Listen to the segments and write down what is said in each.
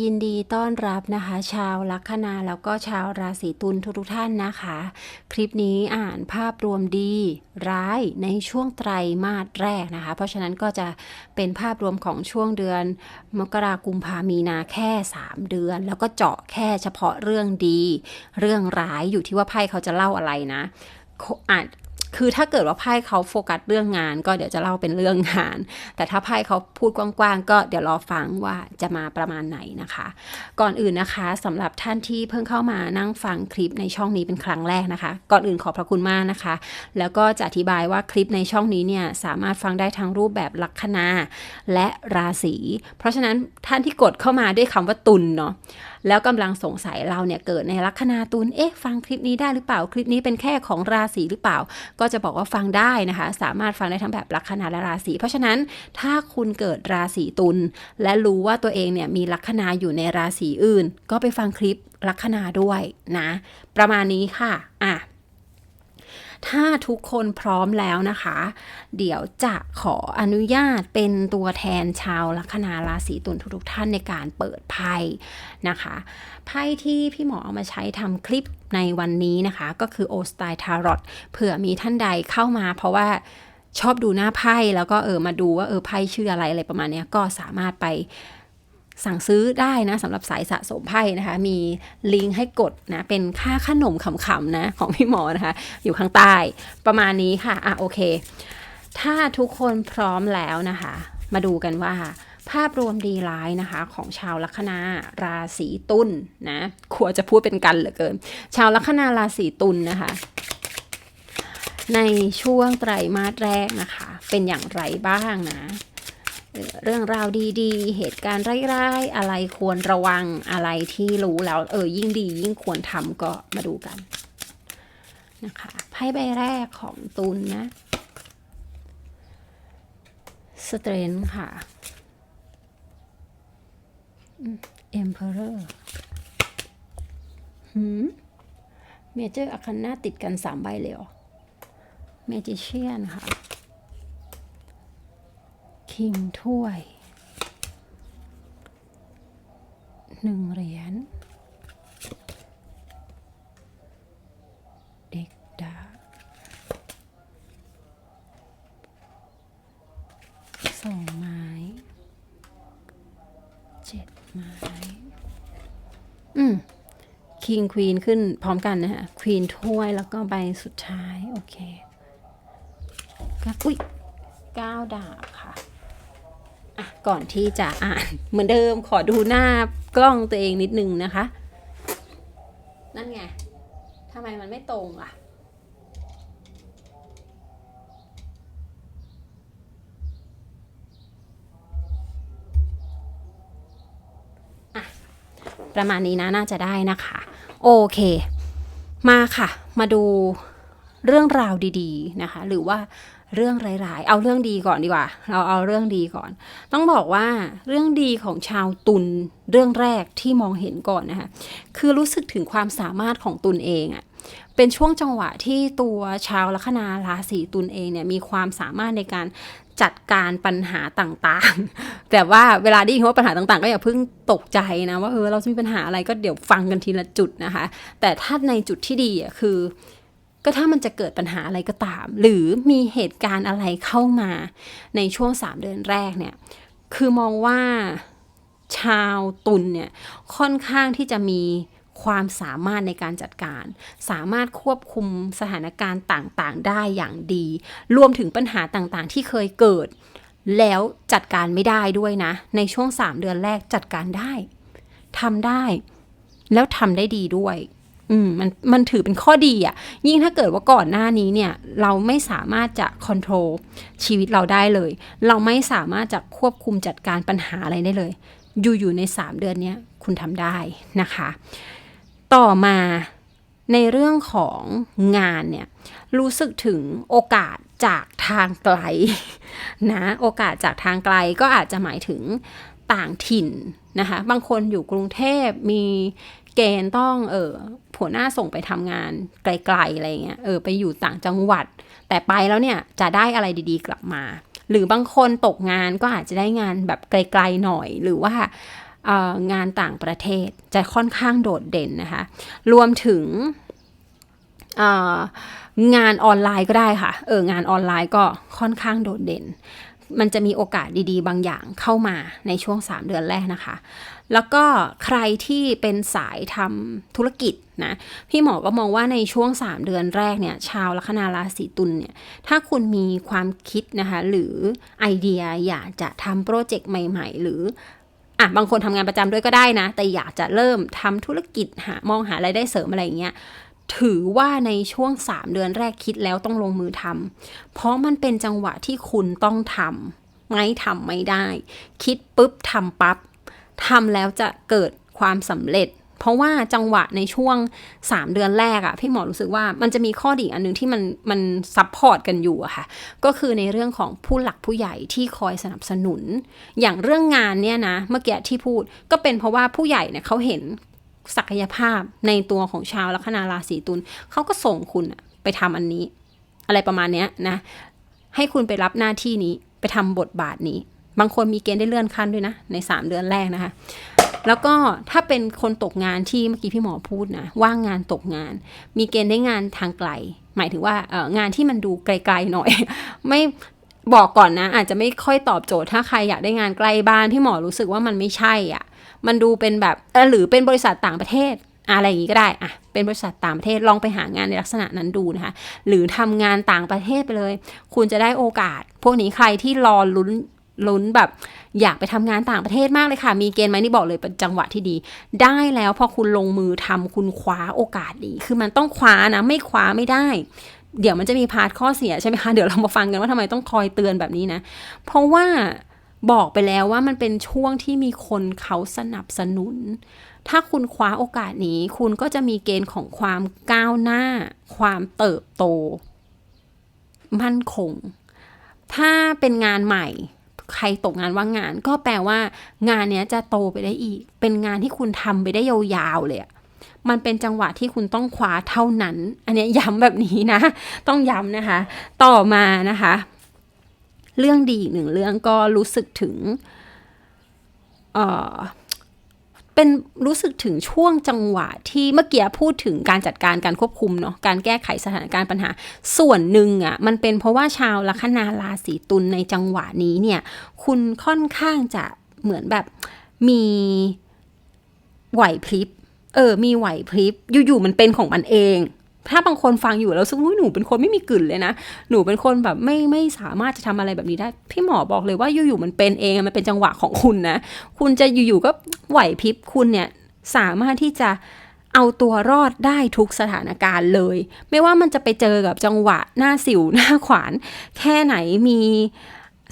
ยินดีต้อนรับนะคะ ชาวลัคนาแล้วก็ชาวราศีตุลทุกๆท่านนะคะ คลิปนี้อ่านภาพรวมดีร้ายในช่วงไตรมาสแรกนะคะ เพราะฉะนั้นก็จะเป็นภาพรวมของช่วงเดือน มกรากุมภามีนาแค่ 3 เดือน แล้วก็เจาะแค่เฉพาะเรื่องดี เรื่องร้ายอยู่ที่ว่าไพ่เขาจะเล่าอะไรนะอาจ คือถ้าเกิดว่าไพ่เขาโฟกัสเรื่องงาน ก็เดี๋ยวจะเล่าเป็นเรื่องงาน แต่ถ้าไพ่เขาพูดกว้างๆ ก็เดี๋ยวรอฟังว่าจะมาประมาณไหนนะคะ ก่อนอื่นนะคะสำหรับท่านที่เพิ่งเข้ามานั่งฟังคลิปในช่องนี้เป็นครั้งแรกนะคะ ก่อนอื่นขอบพระคุณมากนะคะ แล้วก็จะอธิบายว่าคลิปในช่องนี้เนี่ยสามารถฟังได้ทั้งรูปแบบลัคนาและราศี เพราะฉะนั้นท่านที่กดเข้ามาด้วยคำว่าตุลเนาะ แล้วกำลังสงสัยเราเนี่ยเกิดในลัคนาตุลเอ๊ะฟังคลิปนี้ได้หรือเปล่าคลิปนี้เป็นแค่ของราศีหรือเปล่า ก็จะบอกว่าฟังได้นะคะ สามารถฟังได้ทั้งแบบลัคนาและราศีเพราะฉะนั้นถ้าคุณเกิดราศีตุลและรู้ว่าตัวเองเนี่ยมีลัคนาอยู่ในราศีอื่น ก็ไปฟังคลิปลัคนาด้วยนะ ประมาณนี้ค่ะอะ ถ้าทุกคนพร้อมแล้วนะคะ เดี๋ยวจะขออนุญาตเป็นตัวแทนชาวลัคนาราศีตุลทุกๆท่านในการเปิดไพ่นะคะไพ่ที่พี่หมอเอามาใช้ทำคลิปในวันนี้นะคะ ก็คือโอสไตล์ทารอตเผื่อมีท่านใดเข้ามาเพราะว่าชอบดูหน้าไพ่แล้วก็เออมาดูว่าเออไพ่ชื่ออะไรอะไรประมาณนี้ก็สามารถไป สั่งซื้อได้นะสำหรับสายสะสมไพ่นะคะ มีลิงก์ให้กดนะ เป็นค่าขนมขำๆนะ ของพี่หมอนะคะ อยู่ข้างใต้ประมาณนี้ค่ะ อะ โอเค ถ้าทุกคนพร้อมแล้วนะคะ มาดูกันว่า ภาพรวมดีร้ายนะคะ ของชาวลัคนาราศีตุลนนะควจะพูดเป็นกันเหลือเกิน ชาวลัคนาราศีตุลนนะคะในช่วงไตรมาสแรกนะคะ เป็นอย่างไรบ้างนะ เรื่องราวดีๆ เหตุการณ์ร้ายๆ อะไรควรระวังอะไรที่รู้แล้ว เออ ยิ่งดียิ่งควรทำก็มาดูกันนะคะไพ่ใบแรกของตุลนนะสเตรนค่ะเอ็มเพอเรอร์หืมเมเจอร์อาคันนาติดกันสามใบเลยเหรอเมจิเชียนค่ะ คิงถ้วยหนึ่งเหรียญเด็กดาสองไม้เจ็ดไม้ อืมคิงควีนขึ้นพร้อมกันนะฮะควีนถ้วยแล้วก็ใบสุดท้าย โอเคก็อุ้ยเก้าดาบค่ะอะ ก่อนที่จะอ่าน เหมือนเดิมขอดูหน้ากล้องตัวเองนิดนึงนะคะ นั่นไงทำไมมันไม่ตรงอะประมาณนี้นะน่าจะได้นะคะ โอเค มาค่ะ มาดูเรื่องราวดี ๆ นะคะ หรือว่า เรื่องร้ายๆ เอาเรื่องดีก่อนดีกว่า เราเอาเรื่องดีก่อน ต้องบอกว่าเรื่องดีของชาวตุลเรื่องแรกที่มองเห็นก่อนนะคะ คือรู้สึกถึงความสามารถของตุลเองอะเป็นช่วงจังหวะที่ตัวชาวลัคนาราศีตุลเองเนี่ยมีความสามารถในการจัดการปัญหาต่างๆ แต่ว่าเวลาได้ยินว่าปัญหาต่างๆ ก็อย่าเพิ่งตกใจนะว่าเออเราจะมีปัญหาอะไรก็เดี๋ยวฟังกันทีละจุดนะคะ แต่ถ้าในจุดที่ดีอะคือ ก็ถ้ามันจะเกิดปัญหาอะไรก็ตาม หรือมีเหตุการณ์อะไรเข้ามาในช่วงสามเดือนแรกเนี่ย คือมองว่าชาวตุลเนี่ยค่อนข้างที่จะมีความสามารถในการจัดการ สามารถควบคุมสถานการณ์ต่างๆ ได้อย่างดี รวมถึงปัญหาต่างๆ ที่เคยเกิด แล้วจัดการไม่ได้ด้วยนะ ในช่วง 3 เดือนแรกจัดการได้ทำได้ แล้วทำได้ดีด้วย อืมมันมันถือเป็นข้อดีอะ่ะ ยิ่งถ้าเกิดว่าก่อนหน้านี้เนี่ย เราไม่สามารถจะควบคุมชีวิตเราได้เลย เราไม่สามารถจะควบคุมจัดการปัญหาอะไรได้เลย อยู่อยู่ในสามเดือนเนี้ยคุณทำได้นะคะ ต่อมาในเรื่องของงานเนี่ย รู้สึกถึงโอกาสจากทางไกลนะโอกาสจากทางไกลก็อาจจะหมายถึงต่างถิ่นนะคะ บางคนอยู่กรุงเทพมีเกณฑ์ต้องเออัวหน้าส่งไปทำงานไกลๆอะไรเงี้ยเออไปอยู่ต่างจังหวัด แต่ไปแล้วเนี่ยจะได้อะไรดีๆกลับมา หรือบางคนตกงานก็อาจจะได้งานแบบไกลๆหน่อย หรือว่าอองานต่างประเทศจะค่อนข้างโดดเด่นนะคะ รวมถึง งานออนไลน์ก็ได้ค่ะ เอองานออนไลน์ก็ค่อนข้างโดดเด่น มันจะมีโอกาสดีๆ บางอย่างเข้ามาในช่วง 3 เดือนแรกนะคะ แล้วก็ใครที่เป็นสายทำธุรกิจนะ พี่หมอก็มองว่าในช่วง 3 เดือนแรกเนี่ย ชาวลัคนาราศีตุลเนี่ย ถ้าคุณมีความคิดนะคะ หรือไอเดียอยากจะทำโปรเจกต์ใหม่ ๆ หรืออะบางคนทำงานประจำด้วยก็ได้นะ แต่อยากจะเริ่มทำธุรกิจหามองหารายได้เสริมอะไรอย่างเงี้ย ถือว่าในช่วง 3 เดือนแรกคิดแล้วต้องลงมือทำเพราะมันเป็นจังหวะที่คุณต้องทำไม่ทำไม่ได้ คิดปุ๊บทำปั๊บทำแล้วจะเกิดความสำเร็จ เพราะว่าจังหวะในช่วง 3 เดือนแรกอะพี่หมอรู้สึกว่ามันจะมีข้อดีอันหนึงที่มันมันซับพอร์ตกันอยู่อะค่ะ ก็คือในเรื่องของผู้หลักผู้ใหญ่ที่คอยสนับสนุน อย่างเรื่องงานเนี่ยนะเมื่อกี้ที่พูดก็เป็นเพราะว่าผู้ใหญ่เนี่ยเขาเห็น ศักยภาพในตัวของชาวลัคนาราศีตุลเขาก็ส่งคุณไปทำอันนี้ อะไรประมาณนี้นะ ให้คุณไปรับหน้าที่นี้ไปทำบทบาทนี้ บางคนมีเกณฑ์ได้เลื่อนขั้นด้วยนะ ใน 3 เดือนแรกนะคะ แล้วก็ถ้าเป็นคนตกงานที่เมื่อกี้พี่หมอพูดนะ ว่างงานตกงาน มีเกณฑ์ได้งานทางไกล หมายถึงว่างานที่มันดูไกลๆหน่อย ไม่บอกก่อนนะ อาจจะไม่ค่อยตอบโจทย์ถ้าใครอยากได้งานใกล้บ้านพี่หมอรู้สึกว่ามันไม่ใช่อะ มันดูเป็นแบบหรือเป็นบริษัทต่างประเทศอะไรอย่างนี้ก็ได้อะเป็นบริษัทต่างประเทศลองไปหางานในลักษณะนั้นดูนะคะ หรือทำงานต่างประเทศไปเลย คุณจะได้โอกาส พวกนี้ใครที่รอลุ้นลุ้นแบบอยากไปทำงานต่างประเทศมากเลยค่ะ มีเกณฑ์ไหมนี่บอกเลยเป็นจังหวะที่ดี ได้แล้วพอคุณลงมือทำคุณคว้าโอกาสดี คือมันต้องคว้านะ ไม่คว้าไม่ได้ เดี๋ยวมันจะมีพาร์ทข้อเสียใช่ไหมคะ เดี๋ยวเรามาฟังกันว่าทำไมต้องคอยเตือนแบบนี้นะ เพราะว่า บอกไปแล้วว่ามันเป็นช่วงที่มีคนเขาสนับสนุน ถ้าคุณคว้าโอกาสนี้ คุณก็จะมีเกณฑ์ของความก้าวหน้า ความเติบโต มั่นคง ถ้าเป็นงานใหม่ ใครตกงานว่างงาน ก็แปลว่างานเนี้ยจะโตไปได้อีก เป็นงานที่คุณทำไปได้ยาวๆเลยอะมันเป็นจังหวะที่คุณต้องคว้าเท่านั้น อันนี้ย้ำแบบนี้นะ ต้องย้ำนะคะ ต่อมานะคะ เรื่องดีอีกหนึ่งเรื่องก็รู้สึกถึงเอ่อเป็นรู้สึกถึงช่วงจังหวะที่เมื่อกี้พูดถึงการจัดการการควบคุมเนาะการแก้ไขสถานการณ์ปัญหา ส่วนหนึ่งอะ่ะมันเป็นเพราะว่าชาวลัคนาราศีตุลในจังหวะนี้เนี่ย คุณค่อนข้างจะเหมือนแบบมีไหวพริบเออ มีไหวพริบอยู่ๆมันเป็นของมันเอง ถ้าบางคนฟังอยู่แล้วซึ่งหนูเป็นคนไม่มีกลิ่นเลยนะ หนูเป็นคนแบบไม่ไม่สามารถจะทำอะไรแบบนี้ได้ พี่หมอบอกเลยว่าอยู่ๆมันเป็นเองมันเป็นจังหวะของคุณนะ คุณจะอยู่ๆก็ไหวพริบคุณเนี่ยสามารถที่จะเอาตัวรอดได้ทุกสถานการณ์เลย ไม่ว่ามันจะไปเจอกับจังหวะหน้าสิวหน้าขวาน แค่ไหนมี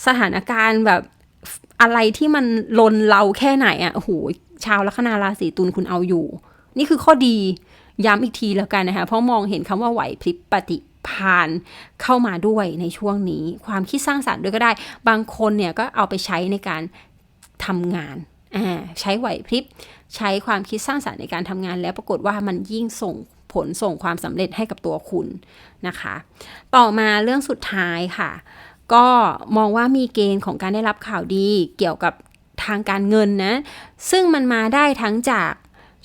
สถานการณ์แบบอะไรที่มันลนเราแค่ไหนอะ่ะโอ้โหชาวลัคนาราศีตุลคุณเอาอยู่ นี่คือข้อดี ย้ำอีกทีแล้วกันนะคะเพราะมองเห็นคำว่าไหวพริบปฏิพานเข้ามาด้วยในช่วงนี้ ความคิดสร้างสรรค์ด้วยก็ได้ บางคนเนี่ยก็เอาไปใช้ในการทำงานใช้ไหวพริบใช้ความคิดสร้างสรรค์ในการทำงาน แล้วปรากฏว่ามันยิ่งส่งผลส่งความสำเร็จให้กับตัวคุณนะคะ ต่อมาเรื่องสุดท้ายค่ะ ก็มองว่ามีเกณฑ์ของการได้รับข่าวดีเกี่ยวกับทางการเงินนะ ซึ่งมันมาได้ทั้งจาก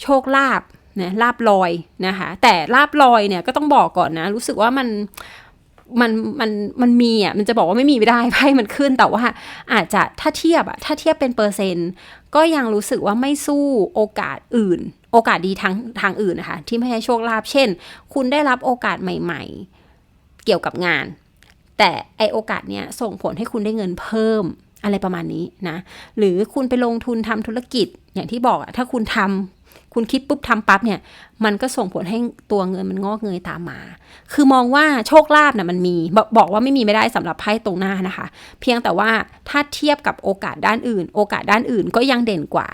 โชคลาภ นะลาบลอยนะคะแต่ลาบลอยเนี่ยก็ต้องบอกก่อนนะ รู้สึกว่ามันมันมันมันมีอะมันจะบอกว่าไม่มีไม่ได้ไพ่มันขึ้นแต่ว่าอาจจะถ้าเทียบอะถ้าเทียบเป็นเปอร์เซ็นต์ ก็ยังรู้สึกว่าไม่สู้โอกาสอื่น โอกาสดีทางทางอื่นนะคะที่ไม่ใช่โชคลาภเช่น คุณได้รับโอกาสใหม่ๆ เกี่ยวกับงาน แต่ไอโอกาสเนี้ยส่งผลให้คุณได้เงินเพิ่มอะไรประมาณนี้นะหรือคุณไปลงทุนทำธุรกิจอย่างที่บอกอะถ้าคุณทำ คุณคิดปุ๊บทำปั๊บเนี่ย มันก็ส่งผลให้ตัวเงินมันงอกเงยตามมา คือมองว่าโชคลาภน่ะมันมีบบอกว่าไม่มีไม่ได้สำหรับไพ่ตรงหน้านะคะ เพียงแต่ว่าถ้าเทียบกับโอกาสด้านอื่น โอกาสด้านอื่นก็ยังเด่นกว่า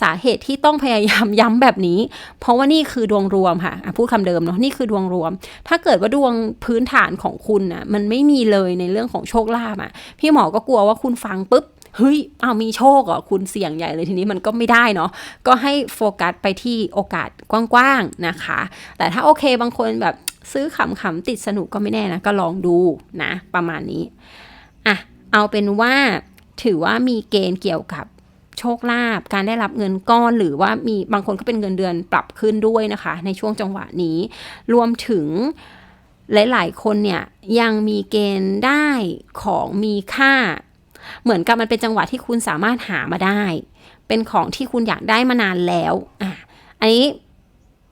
สาเหตุที่ต้องพยายามย้ำแบบนี้ เพราะว่านี่คือดวงรวมค่ะพูดคำเดิมเนาะนี่คือดวงรวม ถ้าเกิดว่าดวงพื้นฐานของคุณนะมันไม่มีเลยในเรื่องของโชคลาภอะพี่หมอก็กลัวว่าคุณฟังปุ๊บ เฮ้ยเอามีโชคเหรอคุณเสี่ยงใหญ่เลยทีนี้มันก็ไม่ได้เนาะก็ให้โฟกัสไปที่โอกาสกว้างๆนะคะ แต่ถ้าโอเคบางคนแบบซื้อขำๆติดสนุกก็ไม่แน่นะ ก็ลองดูนะ ประมาณนี้อะเอาเป็นว่าถือว่ามีเกณฑ์เกี่ยวกับโชคลาภการได้รับเงินก้อนหรือว่ามีบางคนก็เป็นเงินเดือนปรับขึ้นด้วยนะคะ ในช่วงจังหวะนี้ รวมถึงหลาย ๆ คนเนี่ยยังมีเกณฑ์ได้ของมีค่า เหมือนกับมันเป็นจังหวะที่คุณสามารถหามาได้ เป็นของที่คุณอยากได้มานานแล้วอะอันนี้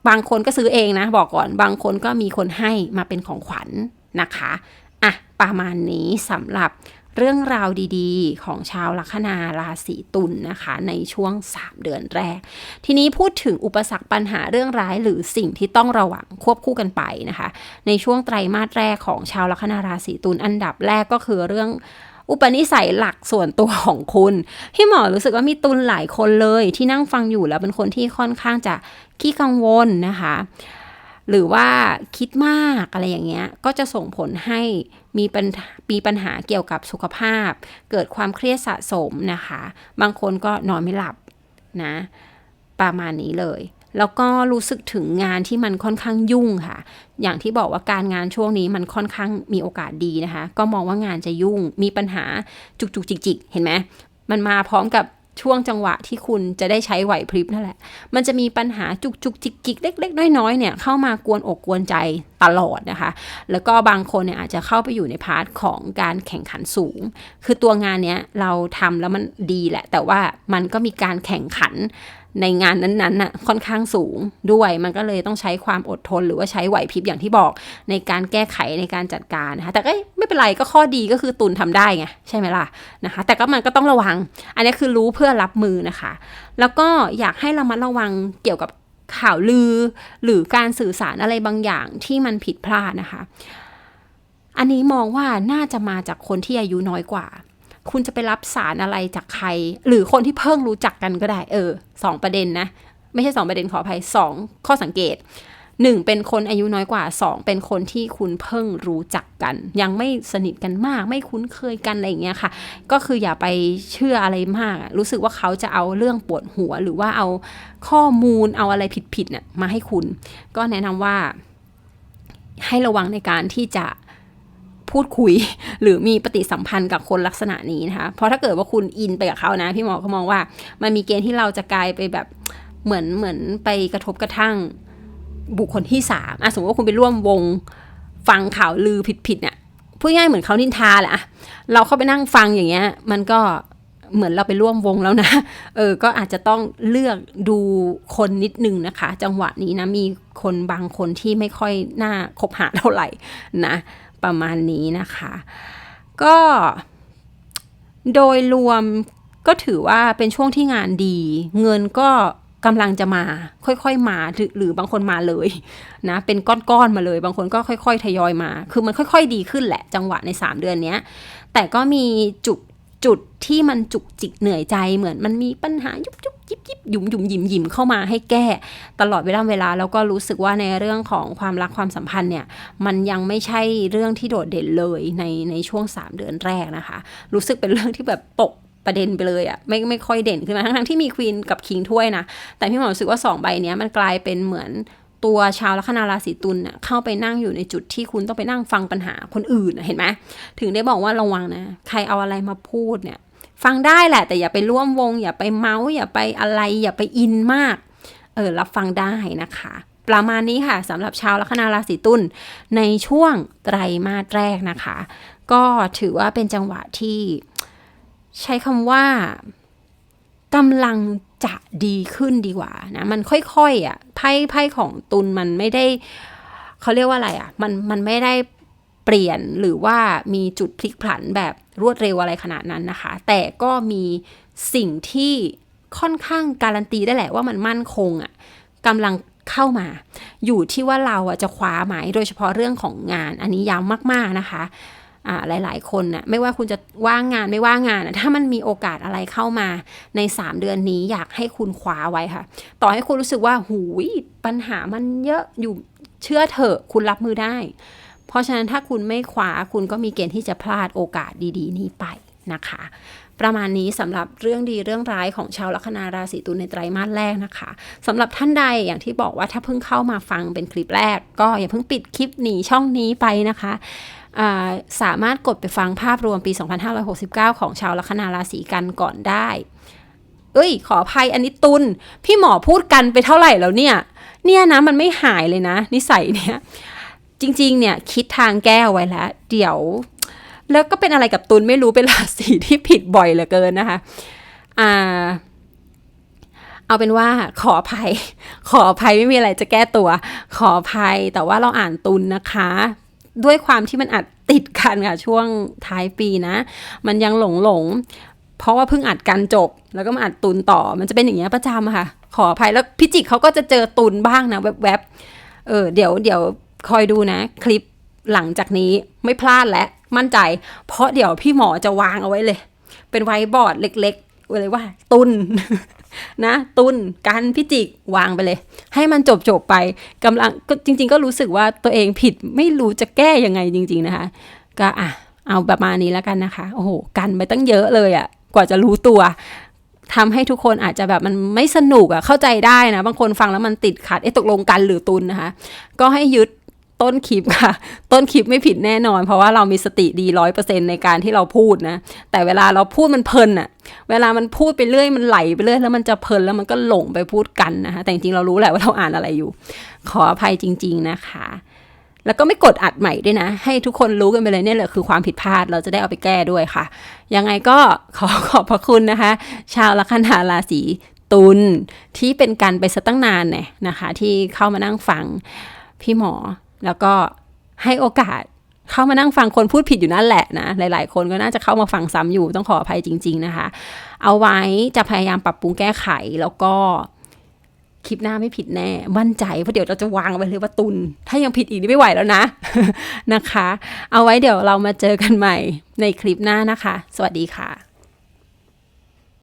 บางคนก็ซื้อเองนะ บอกก่อนบางคนก็มีคนให้มาเป็นของขวัญนะคะอะประมาณนี้สำหรับเรื่องราวดีๆ ของชาวลัคนาราศีตุลนนะคะ ในช่วง 3 เดือนแรก ทีนี้พูดถึงอุปสรรคปัญหาเรื่องร้ายหรือสิ่งที่ต้องระวังควบคู่กันไปนะคะ ในช่วงไตรมาสแรกของชาวลัคนาราศีตุลอันดับแรกก็คือเรื่อง อุปนิสัยหลักส่วนตัวของคุณ พี่หมอรู้สึกว่ามีตุลหลายคนเลยที่นั่งฟังอยู่แล้วเป็นคนที่ค่อนข้างจะขี้กังวลนะคะ หรือว่าคิดมากอะไรอย่างเงี้ย ก็จะส่งผลให้มีปัญมีปัญหาเกี่ยวกับสุขภาพ เกิดความเครียดสะสมนะคะ บางคนก็นอนไม่หลับนะ ประมาณนี้เลย แล้วก็รู้สึกถึงงานที่มันค่อนข้างยุ่งค่ะ อย่างที่บอกว่าการงานช่วงนี้มันค่อนข้างมีโอกาสดีนะคะ ก็มองว่างานจะยุ่ง มีปัญหาจุกจุกจิกจิกเห็นไหมมันมาพร้อมกับ ช่วงจังหวะที่คุณจะได้ใช้ไหวพริบนั่นแหละ มันจะมีปัญหาจุกจุกจิกจิกเล็ก ๆ น้อยๆเนี่ยเข้ามากวนอกกวนใจตลอดนะคะ แล้วก็บางคนเนี่ยอาจจะเข้าไปอยู่ในพาร์ทของการแข่งขันสูง คือตัวงานเนี้ยเราทำแล้วมันดีแหละ แต่ว่ามันก็มีการแข่งขันในงานนั้นๆน่ะค่อนข้างสูงด้วย มันก็เลยต้องใช้ความอดทน หรือว่าใช้ไหวพริบอย่างที่บอกในการแก้ไขในการจัดการนะคะ แต่ก็ ไม่เป็นไรก็ข้อดีก็คือตุนทำได้ไงใช่ไหมล่ะนะคะ แต่ก็มันก็ต้องระวัง อันนี้คือรู้เพื่อรับมือนะคะ แล้วก็อยากให้เรามาระวังเกี่ยวกับข่าวลือ หรือการสื่อสารอะไรบางอย่างที่มันผิดพลาดนะคะ อันนี้มองว่าน่าจะมาจากคนที่อายุน้อยกว่า คุณจะไปรับสารอะไรจากใคร หรือคนที่เพิ่งรู้จักกันก็ได้ เออสองประเด็นนะ ไม่ใช่สองประเด็นขออภัยสองข้อสังเกต หนึ่งเป็นคนอายุน้อยกว่าสองเป็นคนที่คุณเพิ่งรู้จักกัน ยังไม่สนิทกันมาก ไม่คุ้นเคยกันอะไรอย่างเงี้ยค่ะ ก็คืออย่าไปเชื่ออะไรมาก รู้สึกว่าเขาจะเอาเรื่องปวดหัว หรือว่าเอาข้อมูลเอาอะไรผิดๆเนี่ยมาให้คุณ ก็แนะนำว่าให้ระวังในการที่จะพูดคุยหรือมีปฏิสัมพันธ์กับคนลักษณะนี้นะคะ เพราะถ้าเกิดว่าคุณอินไปกับเขานะ พี่หมอก็มองว่า มันมีเกณฑ์ที่เราจะกลายไปแบบเหมือนเหมือนไปกระทบกระทั่ง บุคคลที่สามอะสมมติว่าคุณไปร่วมวงฟังข่าวลือผิดๆเนี่ยพูดง่ายเหมือนเขานินทาแหละเราเข้าไปนั่งฟังอย่างเงี้ย มันก็เหมือนเราไปร่วมวงแล้วนะ เออ ก็อาจจะต้องเลือกดูคนนิดนึงนะคะ จังหวะนี้นะ มีคนบางคนที่ไม่ค่อยน่าคบหาเท่าไหร่นะ ประมาณนี้นะคะ ก็โดยรวมก็ถือว่าเป็นช่วงที่งานดี เงินก็ กำลังจะมาค่อยๆมาหรือหรือบางคนมาเลยนะเป็นก้อนๆมาเลย บางคนก็ค่อย ๆ ทยอยมา คือมันค่อย ๆ ดีขึ้นแหละจังหวะใน 3 เดือนนี้แต่ก็มีจุดจุดที่มันจุกจิกเหนื่อยใจเหมือนมันมีปัญหายุบยุบยิบยิบหยุมหยุมหยิมหยิมเข้ามาให้แก้ ตลอดเวลาเวลาแล้วก็รู้สึกว่าในเรื่องของความรักความสัมพันธ์เนี่ยมันยังไม่ใช่เรื่องที่โดดเด่นเลยในในช่วง 3 เดือนแรกนะคะ รู้สึกเป็นเรื่องที่แบบตก ประเด็นไปเลยอะ่ะไม่ไม่ค่อยเด่นขึ้นมาทั้งทั้งที่มีควีนกับคิงถ้วยนะ แต่พี่หมอรู้สึกว่า 2 ใบนี้มันกลายเป็นเหมือนตัวชาวลัคนาราศีตุลเน่ะเข้าไปนั่งอยู่ในจุดที่คุณต้องไปนั่งฟังปัญหาคนอื่นเห็นไหมถึงได้บอกว่าระวังนะ ใครเอาอะไรมาพูดเนี่ย ฟังได้แหละ แต่อย่าไปร่วมวง อย่าไปเมาส์อย่าไปอะไร อย่าไปอินมาก เออรับฟังได้นะคะประมาณนี้ค่ะสำหรับชาวลัคนาราศีตุลในช่วงไตรมาสแรกนะคะ ก็ถือว่าเป็นจังหวะที่ ใช้คำว่ากำลังจะดีขึ้นดีกว่านะ มันค่อยๆอะไพ่ไพ่ของตุลมันไม่ได้เขาเรียกว่าอะไรอะ มันมันไม่ได้เปลี่ยนหรือว่ามีจุดพลิกผันแบบรวดเร็วอะไรขนาดนั้นนะคะ แต่ก็มีสิ่งที่ค่อนข้างการันตีได้แหละว่ามันมั่นคงอะกำลังเข้ามา อยู่ที่ว่าเราอะจะคว้าไหมโดยเฉพาะเรื่องของงาน อันนี้ย้ำมากๆนะคะ หลาย ๆ คนน่ะไม่ว่าคุณจะว่างงานไม่ว่างงานถ้ามันมีโอกาสอะไรเข้ามาใน 3 เดือนนี้อยากให้คุณคว้าไว้ค่ะ ต่อให้คุณรู้สึกว่าหูยปัญหามันเยอะอยู่เชื่อเถอะคุณรับมือได้ เพราะฉะนั้นถ้าคุณไม่คว้าคุณก็มีเกณฑ์ที่จะพลาดโอกาสดี ๆ นี้ไปนะคะ ประมาณนี้สำหรับเรื่องดีเรื่องร้ายของชาวลัคนาราศีตุลในไตรมาสแรกนะคะสำหรับท่านใดอย่างที่บอกว่าถ้าเพิ่งเข้ามาฟังเป็นคลิปแรก ก็อย่าเพิ่งปิดคลิปหนีช่องนี้ไปนะคะ สามารถกดไปฟังภาพรวมปี 2569 ของชาวลัคนาราศีกันก่อนได้ เอ้ย ขออภัยอันนี้ตุน พี่หมอพูดกันไปเท่าไหร่แล้วเนี่ย เนี่ยนะมันไม่หายเลยนะ นิสัยเนี่ย จริงๆ เนี่ยคิดทางแก้ไว้แล้ว เดี๋ยว แล้วก็เป็นอะไรกับตุนไม่รู้เป็นราศีที่ผิดบ่อยเหลือเกินนะคะ อ่าเอาเป็นว่าขออภัย ขออภัยไม่มีอะไรจะแก้ตัว ขออภัยแต่ว่าเราอ่านตุนนะคะ ด้วยความที่มันอัดติดกันค่ะช่วงท้ายปีนะ มันยังหลงหลงๆเพราะว่าเพิ่งอัดกันจบ แล้วก็มาอัดตุนต่อ มันจะเป็นอย่างเงี้ยประจำค่ะ ขออภัยแล้วพี่จิกเขาก็จะเจอตุนบ้างนะแวบๆเออเดี๋ยวเดี๋ยวคอยดูนะ คลิปหลังจากนี้ไม่พลาดและมั่นใจ เพราะเดี๋ยวพี่หมอจะวางเอาไว้เลย เป็นไวบอร์ดเล็กๆเลยว่าตุน นะ ตุนกันพิจิกวางไปเลย ให้มันจบจบไปกำลังก็จริง ๆ ก็รู้สึกว่าตัวเองผิดไม่รู้จะแก้ยังไงจริง ๆนะคะ ก็อะเอาแบบมาณนี้แล้วกันนะคะ โอ้โห กันไปตั้งเยอะเลยอะ่ะ กว่าจะรู้ตัวทำให้ทุกคนอาจจะแบบมันไม่สนุกอะ่ะ เข้าใจได้นะ บางคนฟังแล้วมันติดขัด เอ๊ะ ตกลงกันหรือตุนนะคะ ก็ให้ยึด ต้นคลิปค่ะ ต้นคลิปไม่ผิดแน่นอน เพราะว่าเรามีสติดีร้อยเปอร์เซ็นในการที่เราพูดนะ แต่เวลาเราพูดมันเพลินอะเวลามันพูดไปเรื่อยมันไหลไปเรื่อยแล้วมันจะเพลินแล้วมันก็หลงไปพูดกันนะคะแต่จริงๆเรารู้แหละว่าเราอ่านอะไรอยู่ ขออภัยจริง ๆนะคะ แล้วก็ไม่กดอัดใหม่ด้วยนะ ให้ทุกคนรู้กันไปเลยเนี่ยแหละคือความผิดพลาดเราจะได้เอาไปแก้ด้วยค่ะ ยังไงก็ขอขอบพระคุณนะคะ ชาวลัคนาราศีตุลที่เป็นกันไปซะตั้งนานเนี่ยนะคะ ที่เข้ามานั่งฟังพี่หมอ แล้วก็ให้โอกาสเข้ามานั่งฟังคนพูดผิดอยู่นั่นแหละนะ หลาย ๆ คนก็น่าจะเข้ามาฟังซ้ำอยู่ต้องขออภัยจริง ๆ นะคะ เอาไว้จะพยายามปรับปรุงแก้ไขแล้วก็คลิปหน้าไม่ผิดแน่ มั่นใจเพราะเดี๋ยวเราจะวางไว้เลยว่าตุน ถ้ายังผิดอีกนี่ไม่ไหวแล้วนะนะคะ เอาไว้เดี๋ยวเรามาเจอกันใหม่ในคลิปหน้านะคะ สวัสดีค่ะ